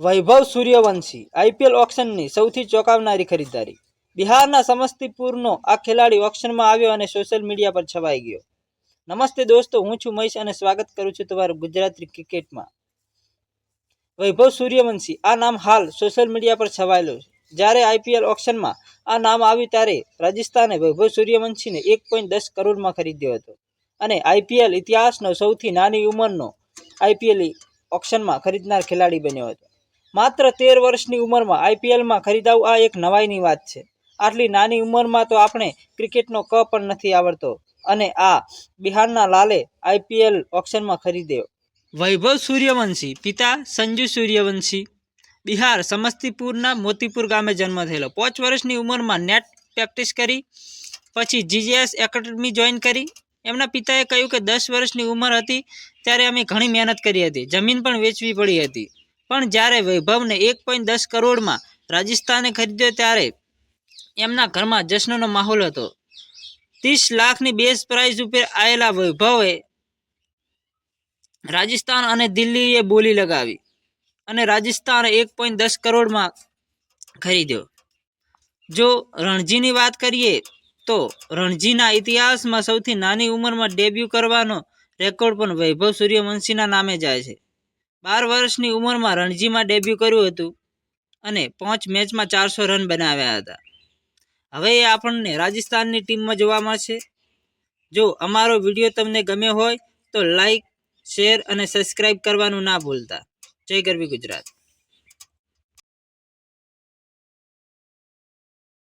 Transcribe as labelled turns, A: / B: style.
A: વૈભવ Suryavanshi IPL ઓક્શનની સૌથી ચોંકાવનારી ખરીદદારી. બિહારના સમસ્તીપુરનો આ ખેલાડી ઓક્શનમાં આવ્યો અને સોશિયલ મીડિયા પર છવાઈ ગયો. નમસ્તે દોસ્તો, હું છું મહેશ અને સ્વાગત કરું છું તમારું ગુજરાતી ક્રિકેટમાં. વૈભવ સૂર્યવંશી, આ નામ હાલ સોશિયલ મીડિયા પર છવાયેલું છે. જ્યારે આઈપીએલ ઓક્શનમાં આ નામ આવ્યું ત્યારે રાજસ્થાને વૈભવ સૂર્યવંશીને એક પોઈન્ટ દસ કરોડમાં ખરીદ્યો હતો. અને આઈપીએલ ઇતિહાસનો સૌથી નાની ઉંમરનો આઈપીએલ ઓક્શનમાં ખરીદનાર ખેલાડી બન્યો હતો. માત્ર તેર વર્ષની ઉંમરમાં આઈપીએલમાં ખરીદાવું આ એક નવાઈની વાત છે. આટલી નાની ઉંમરમાં તો આપણે ક્રિકેટનો ક પણ નથી આવડતો. અને આ બિહારના લાલે આઈપીએલ ઓક્શનમાં ખરીદ્યો. વૈભવ સૂર્યવંશી, પિતા સંજુ સૂર્યવંશી, બિહાર સમસ્તીપુરના મોતીપુર ગામે જન્મ થયેલો. પાંચ વર્ષની ઉંમરમાં નેટ પ્રેક્ટિસ કરી, પછી જીજીએસ એકેડમી જોઈન કરી. એમના પિતાએ કહ્યું કે દસ વર્ષની ઉંમર હતી, ત્યારે અમે ઘણી મહેનત કરી હતી. જમીન પણ વેચવી પડી હતી. પણ જ્યારે વૈભવને એક પોઈન્ટ દસ કરોડમાં રાજસ્થાને ખરીદ્યો ત્યારે એમના ઘરમાં જશ્નનો માહોલ હતો. ત્રીસ લાખની બેઝ પ્રાઇઝ ઉપર આવેલા વૈભવે રાજસ્થાન અને દિલ્હીએ બોલી લગાવી અને રાજસ્થાન એક પોઈન્ટ દસ કરોડમાં ખરીદ્યો. જો રણજીની વાત કરીએ તો રણજીના ઇતિહાસમાં સૌથી નાની ઉંમરમાં ડેબ્યુ કરવાનો રેકોર્ડ પણ વૈભવ સૂર્યવંશીના નામે જાય છે. બાર વર્ષની ઉંમરમાં રણજીમાં ડેબ્યુ કર્યું હતું અને પાંચ મેચમાં ચારસો રન બનાવ્યા હતા. હવે એ આપણને રાજસ્થાનની ટીમમાં જોવા મળશે. જો અમારો વીડિયો તમને ગમ્યો હોય તો લાઈક શેર અને સબસ્ક્રાઈબ કરવાનું ના ભૂલતા. જય ગરવી ગુજરાત.